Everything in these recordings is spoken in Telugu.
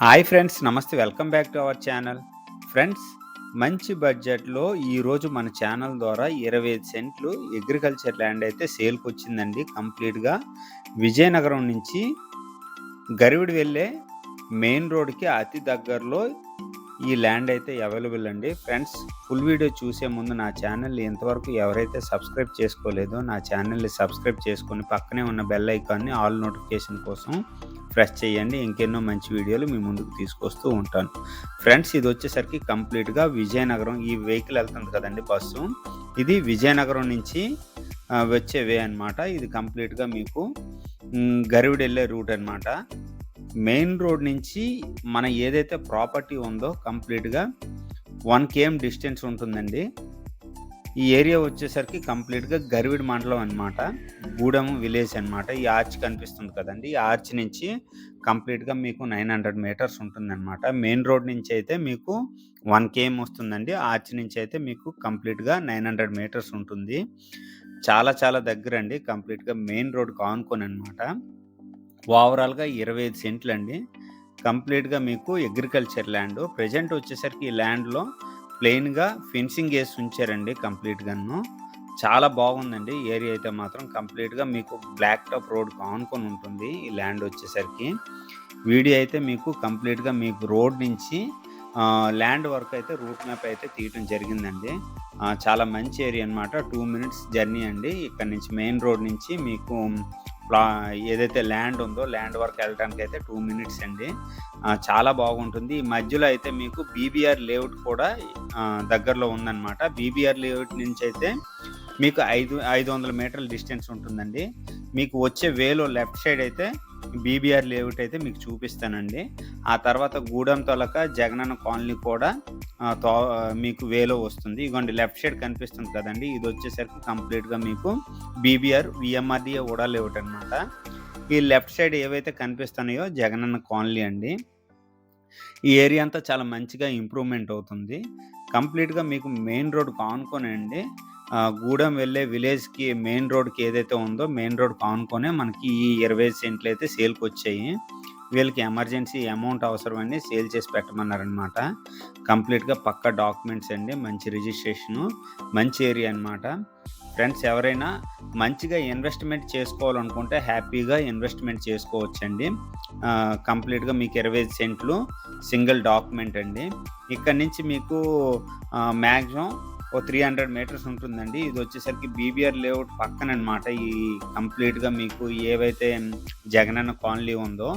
హాయ్ ఫ్రెండ్స్ నమస్తే welcome back to our channel. Friends మంచి బడ్జెట్లో ఈరోజు మన ఛానల్ ద్వారా ఇరవై ఐదు సెంట్లు అగ్రికల్చర్ ల్యాండ్ అయితే సేల్కి వచ్చిందండి కంప్లీట్గా. విజయనగరం నుంచి గరివిడి వెళ్ళే మెయిన్ రోడ్కి అతి దగ్గరలో ఈ ల్యాండ్ అయితే అవైలబుల్ అండి. ఫ్రెండ్స్ ఫుల్ వీడియో చూసే ముందు నా ఛానల్ని ఇంతవరకు ఎవరైతే సబ్స్క్రైబ్ చేసుకోలేదో నా ఛానల్ని సబ్స్క్రైబ్ చేసుకొని పక్కనే ఉన్న బెల్ ఐకాన్ని ఆల్ నోటిఫికేషన్ కోసం ప్రెస్ చేయండి ఇంకెన్నో మంచి వీడియోలు మీ ముందుకు తీసుకొస్తూ ఉంటాను. ఫ్రెండ్స్ ఇది వచ్చేసరికి కంప్లీట్గా విజయనగరం ఈ వెహికల్ వెళ్తుంది కదండి బస్సు. ఇది విజయనగరం నుంచి వచ్చే వే అన్నమాట. ఇది కంప్లీట్గా మీకు మ్, వెళ్ళే రూట్ అనమాట మెయిన్ రోడ్ నుంచి మన ఏదైతే ప్రాపర్టీ ఉందో కంప్లీట్గా వన్ కేఎం డిస్టెన్స్ ఉంటుందండి. ఈ ఏరియా వచ్చేసరికి కంప్లీట్గా గరివిడి మండలం అనమాట గూడెం విలేజ్ అనమాట ఈ ఆర్చ్ కనిపిస్తుంది కదండి. ఈ ఆర్చ్ నుంచి కంప్లీట్గా మీకు నైన్ హండ్రెడ్ మీటర్స్ ఉంటుందన్నమాట. మెయిన్ రోడ్ నుంచి అయితే మీకు వన్ కేఎం వస్తుందండి. ఆర్చ్ నుంచి అయితే మీకు కంప్లీట్గా నైన్ హండ్రెడ్ మీటర్స్ ఉంటుంది. చాలా చాలా దగ్గర అండి కంప్లీట్గా మెయిన్ రోడ్ కానుకొని అనమాట ఓవరాల్గా ఇరవై ఐదు సెంట్లు అండి కంప్లీట్గా మీకు అగ్రికల్చర్ ల్యాండ్. ప్రజెంట్ వచ్చేసరికి ఈ ల్యాండ్లో ప్లెయిన్గా ఫెన్సింగ్ వేసి ఉంచారండి కంప్లీట్గాను చాలా బాగుందండి. ఏరియా అయితే మాత్రం కంప్లీట్గా మీకు బ్లాక్ టాప్ రోడ్ ఆనుకొని ఉంటుంది ఈ ల్యాండ్ వచ్చేసరికి. వీడియో అయితే మీకు కంప్లీట్గా మీకు రోడ్ నుంచి ల్యాండ్ వరకు అయితే రూట్ మ్యాప్ అయితే తీయటం జరిగిందండి. చాలా మంచి ఏరియా అనమాట టూ మినిట్స్ జర్నీ అండి. ఇక్కడ నుంచి మెయిన్ రోడ్ నుంచి మీకు ప్లా ఏదైతే ల్యాండ్ ఉందో ల్యాండ్ వరకు వెళ్ళడానికి అయితే టూ మినిట్స్ అండి. చాలా బాగుంటుంది. ఈ మధ్యలో అయితే మీకు బీబీఆర్ లేఅవుట్ కూడా దగ్గరలో ఉందన్నమాట. బీబీఆర్ లేఅవుట్ నుంచి అయితే మీకు ఐదు ఐదు వందల మీటర్ల డిస్టెన్స్ ఉంటుందండి. మీకు వచ్చే వేలో లెఫ్ట్ సైడ్ అయితే బీబీఆర్ లేఅవుట్ అయితే మీకు చూపిస్తానండి. ఆ తర్వాత గూడెం తొలక జగనన్న కాలనీ కూడా తో మీకు వేలో వస్తుంది. ఇగోండి లెఫ్ట్ సైడ్ కనిపిస్తుంది కదండి. ఇది వచ్చేసరికి కంప్లీట్గా మీకు బీబీఆర్ విఎంఆర్డిఏ కూడా లేఅవుట్ అనమాట ఈ లెఫ్ట్ సైడ్ ఏవైతే కనిపిస్తున్నాయో జగనన్న కాలనీ అండి. ఈ ఏరియా అంతా చాలా మంచిగా ఇంప్రూవ్మెంట్ అవుతుంది. కంప్లీట్గా మీకు మెయిన్ రోడ్ కానుకొని అండి గూడెం వెళ్ళే విలేజ్కి మెయిన్ రోడ్కి ఏదైతే ఉందో మెయిన్ రోడ్ కానుకొనే మనకి ఈ ఇరవై సెంట్లు అయితే సేల్కి వచ్చాయి వీళ్ళకి ఎమర్జెన్సీ అమౌంట్ అవసరమని సేల్ చేసి పెట్టమన్నారనమాట కంప్లీట్గా పక్క డాక్యుమెంట్స్ అండి మంచి రిజిస్ట్రేషను మంచి ఏరియా అనమాట ఫ్రెండ్స్ ఎవరైనా మంచిగా ఇన్వెస్ట్మెంట్ చేసుకోవాలనుకుంటే హ్యాపీగా ఇన్వెస్ట్మెంట్ చేసుకోవచ్చండి. కంప్లీట్గా మీకు ఇరవై ఐదు సెంట్లు సింగిల్ డాక్యుమెంట్ అండి. ఇక్కడ నుంచి మీకు మ్యాక్సిమం ఓ త్రీ హండ్రెడ్ మీటర్స్ ఉంటుందండి. ఇది వచ్చేసరికి బీబీఆర్ లేఅవుట్ పక్కన అనమాట ఈ కంప్లీట్గా మీకు ఏవైతే జగనన్న కాలనీ ఉందో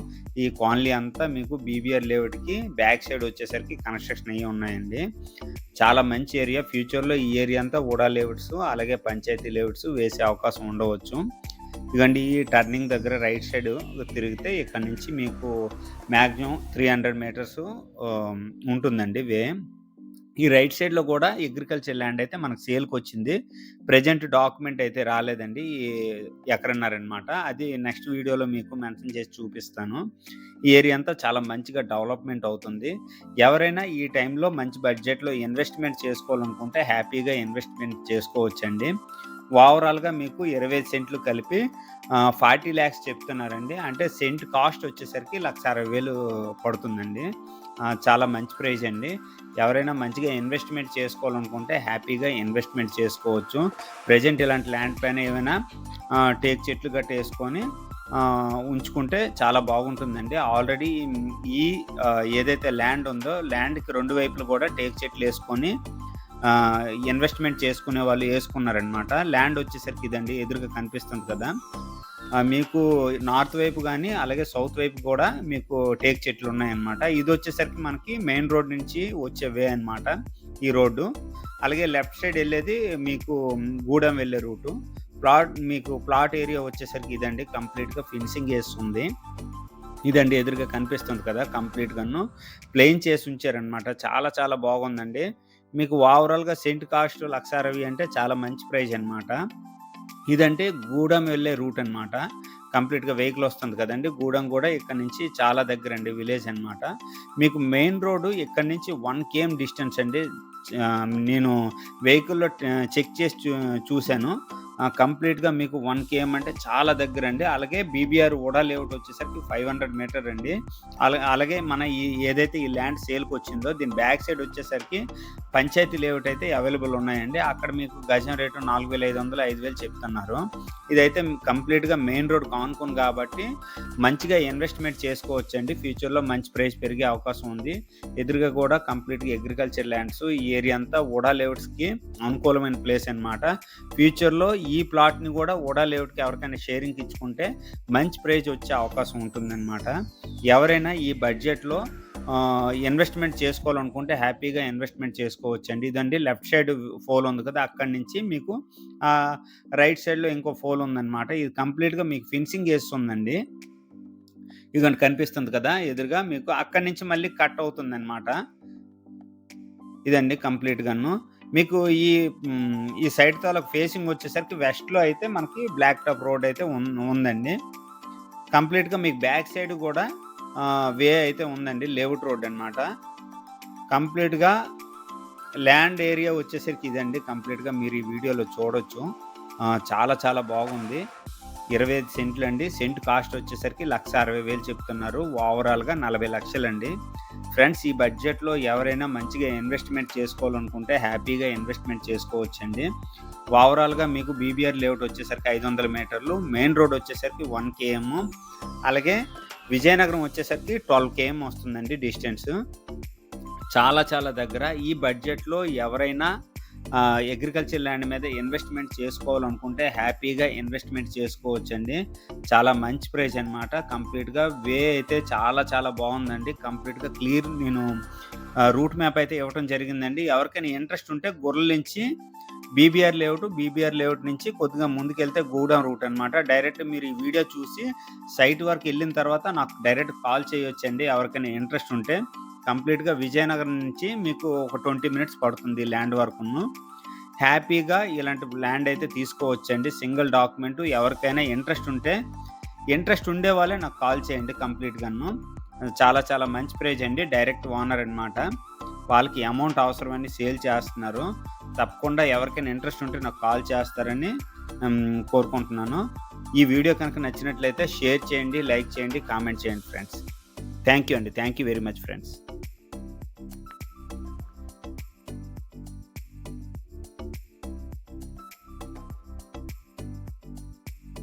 ఈ కాలనీ అంతా మీకు బీబీఆర్ లేఅవుట్కి బ్యాక్ సైడ్ వచ్చేసరికి కన్స్ట్రక్షన్ అయ్యి ఉన్నాయండి. చాలా మంచి ఏరియా ఫ్యూచర్లో ఈ ఏరియా అంతా ఊడా లేఅవుట్స్ అలాగే పంచాయతీ లేఅవుట్స్ వేసే అవకాశం ఉండవచ్చు. ఇదిగోండి ఈ టర్నింగ్ దగ్గర రైట్ సైడ్ తిరిగితే ఇక్కడ నుంచి మీకు మ్యాక్సిమం త్రీ హండ్రెడ్ మీటర్స్ ఉంటుందండి వే. ఈ రైట్ సైడ్లో కూడా అగ్రికల్చర్ ల్యాండ్ అయితే మనకు సేల్కి వచ్చింది. ప్రజెంట్ డాక్యుమెంట్ అయితే రాలేదండి. ఎక్కడన్నారనమాట. అది నెక్స్ట్ వీడియోలో మీకు మెన్షన్ చేసి చూపిస్తాను. ఈ ఏరియా అంతా చాలా మంచిగా డెవలప్మెంట్ అవుతుంది. ఎవరైనా ఈ టైంలో మంచి బడ్జెట్లో ఇన్వెస్ట్మెంట్ చేసుకోవాలనుకుంటే హ్యాపీగా ఇన్వెస్ట్మెంట్ చేసుకోవచ్చండి. ఓవరాల్గా మీకు ఇరవై సెంట్లు కలిపి ఫార్టీ ల్యాక్స్ చెప్తున్నారండి. అంటే సెంట్ కాస్ట్ వచ్చేసరికి లక్ష అరవై వేలు పడుతుందండి. చాలా మంచి ప్రైజ్ అండి. ఎవరైనా మంచిగా ఇన్వెస్ట్మెంట్ చేసుకోవాలనుకుంటే హ్యాపీగా ఇన్వెస్ట్మెంట్ చేసుకోవచ్చు. ప్రజెంట్ ఇలాంటి ల్యాండ్ పైన ఏమైనా టేక్ చెట్లు గట్ట వేసుకొని ఉంచుకుంటే చాలా బాగుంటుందండి. ఆల్రెడీ ఈ ఏదైతే ల్యాండ్ ఉందో ల్యాండ్కి రెండు వైపులు కూడా టేక్ చెట్లు వేసుకొని ఇన్వెస్ట్మెంట్ చేసుకునే వాళ్ళు వేసుకున్నారనమాట ల్యాండ్ వచ్చేసరికి ఇదండి ఎదురుగా కనిపిస్తుంది కదా. మీకు నార్త్ వైపు కానీ అలాగే సౌత్ వైపు కూడా మీకు టేక్ చెట్లు ఉన్నాయన్నమాట. ఇది వచ్చేసరికి మనకి మెయిన్ రోడ్ నుంచి వచ్చే వే అన్నమాట ఈ రోడ్డు. అలాగే లెఫ్ట్ సైడ్ వెళ్ళేది మీకు గూడెం వెళ్ళే రూటు ప్లాట్ మీకు ప్లాట్ ఏరియా వచ్చేసరికి ఇదండి కంప్లీట్గా ఫినిషింగ్ వేస్తుంది ఇదండి ఎదురుగా కనిపిస్తుంది కదా కంప్లీట్గాను ప్లెయిన్ చేసి ఉంచారనమాట చాలా చాలా బాగుందండి. మీకు ఓవరాల్గా సెంట్ కాస్ట్ లక్ష అరవై అంటే చాలా మంచి ప్రైజ్ అన్నమాట. ఇదంటే గూడెం వెళ్ళే రూట్ అనమాట కంప్లీట్గా వెహికల్ వస్తుంది కదండి. గూడెం కూడా ఇక్కడ నుంచి చాలా దగ్గర అండి విలేజ్ అనమాట మీకు మెయిన్ రోడ్డు ఇక్కడ నుంచి వన్ కేఎం డిస్టెన్స్ అండి. నేను వెహికల్లో చెక్ చేసి చూ చూశాను. కంప్లీట్గా మీకు వన్ కేఎం అంటే చాలా దగ్గర అండి అలాగే బీబీఆర్ ఓడా లేఅవుట్ వచ్చేసరికి ఫైవ్ హండ్రెడ్ మీటర్ అండి. అలా అలాగే మన ఈ ఏదైతే ఈ ల్యాండ్ సేల్కి వచ్చిందో దీని బ్యాక్ సైడ్ వచ్చేసరికి పంచాయతీ లేఅవుట్ అయితే అవైలబుల్ ఉన్నాయండి. అక్కడ మీకు గజం రేటు నాలుగు వేల ఐదు వందలు ఐదు వేలు చెప్తున్నారు. ఇదైతే కంప్లీట్గా మెయిన్ రోడ్ కానుకొని కాబట్టి మంచిగా ఇన్వెస్ట్మెంట్ చేసుకోవచ్చు అండి ఫ్యూచర్లో మంచి ప్రైస్ పెరిగే అవకాశం ఉంది. ఎదురుగా కూడా కంప్లీట్గా అగ్రికల్చర్ ల్యాండ్స్ ఈ ఏరియా అంతా ఓడా లేఅవుట్స్కి అనుకూలమైన ప్లేస్ అనమాట ఫ్యూచర్లో ఈ ప్లాట్ని కూడా ఓడా లేఅవుట్కి ఎవరికైనా షేరింగ్ ఇచ్చుకుంటే మంచి ప్రైజ్ వచ్చే అవకాశం ఉంటుందన్నమాట. ఎవరైనా ఈ బడ్జెట్లో ఇన్వెస్ట్మెంట్ చేసుకోవాలనుకుంటే హ్యాపీగా ఇన్వెస్ట్మెంట్ చేసుకోవచ్చు అండి ఇదండి లెఫ్ట్ సైడ్ ఫోల్ ఉంది కదా అక్కడి నుంచి మీకు రైట్ సైడ్లో ఇంకో ఫోల్ ఉందన్నమాట. ఇది కంప్లీట్గా మీకు ఫిన్సింగ్ వేస్తుందండి ఇదిగోండి కనిపిస్తుంది కదా ఎదురుగా మీకు అక్కడి నుంచి మళ్ళీ కట్ అవుతుంది అనమాట ఇదండి కంప్లీట్గాను. మీకు ఈ ఈ సైడ్ తాలూకు ఫేసింగ్ వచ్చేసరికి వెస్ట్లో అయితే మనకి బ్లాక్ టాప్ రోడ్ అయితే ఉన్- ఉందండి. కంప్లీట్గా మీకు బ్యాక్ సైడ్ కూడా వే అయితే ఉందండి. లేఅవుట్ రోడ్ అనమాట కంప్లీట్గా ల్యాండ్ ఏరియా వచ్చేసరికి ఇదండి. కంప్లీట్గా మీరు ఈ వీడియోలో చూడొచ్చు. చాలా చాలా బాగుంది. ఇరవై ఐదు సెంట్లు అండి సెంట్ కాస్ట్ వచ్చేసరికి లక్ష అరవై వేలు చెప్తున్నారు. ఓవరాల్గా నలభై లక్షలండి. ఫ్రెండ్స్ ఈ బడ్జెట్లో ఎవరైనా మంచిగా ఇన్వెస్ట్మెంట్ చేసుకోవాలనుకుంటే హ్యాపీగా ఇన్వెస్ట్మెంట్ చేసుకోవచ్చండి. ఓవరాల్గా మీకు బీబీఆర్ లేఅవుట్ వచ్చేసరికి ఐదు వందల మీటర్లు మెయిన్ రోడ్ వచ్చేసరికి వన్ కేఎం అలాగే విజయనగరం వచ్చేసరికి ట్వెల్వ్ కేఎం వస్తుందండి డిస్టెన్స్. చాలా చాలా దగ్గర ఈ బడ్జెట్లో ఎవరైనా అగ్రికల్చర్ ల్యాండ్ మీద ఇన్వెస్ట్మెంట్ చేసుకోవాలనుకుంటే హ్యాపీగా ఇన్వెస్ట్మెంట్ చేసుకోవచ్చండి. చాలా మంచి ప్రైస్ అనమాట కంప్లీట్గా వే అయితే చాలా చాలా బాగుందండి. కంప్లీట్గా క్లియర్ నేను రూట్ మ్యాప్ అయితే ఇవ్వడం జరిగిందండి. ఎవరికైనా ఇంట్రెస్ట్ ఉంటే గొర్రెల నుంచి బీబీఆర్ లేఅవుట్ బీబీఆర్ లేఅవుట్ నుంచి కొద్దిగా ముందుకెళ్తే గూడెం రూట్ అనమాట డైరెక్ట్ మీరు ఈ వీడియో చూసి సైట్ వరకు వెళ్ళిన తర్వాత నాకు డైరెక్ట్ కాల్ చేయొచ్చండి ఎవరికైనా ఇంట్రెస్ట్ ఉంటే. కంప్లీట్గా విజయనగరం నుంచి మీకు ఒక ట్వంటీ మినిట్స్ పడుతుంది ల్యాండ్ వరకును. హ్యాపీగా ఇలాంటి ల్యాండ్ అయితే తీసుకోవచ్చండి. సింగిల్ డాక్యుమెంట్ ఎవరికైనా ఇంట్రెస్ట్ ఉంటే ఇంట్రెస్ట్ ఉండే వాళ్ళే నాకు కాల్ చేయండి కంప్లీట్గాను. చాలా చాలా మంచి ప్రైజ్ అండి. డైరెక్ట్ ఓనర్ అనమాట వాళ్ళకి అమౌంట్ అవసరమని సేల్ చేస్తున్నారు. తప్పకుండా ఎవరికైనా ఇంట్రెస్ట్ ఉంటే నాకు కాల్ చేస్తారని కోరుకుంటున్నాను. ఈ వీడియో కనుక నచ్చినట్లయితే షేర్ చేయండి లైక్ చేయండి కామెంట్ చేయండి ఫ్రెండ్స్. థ్యాంక్ యూ అండి. Thank you very much friends.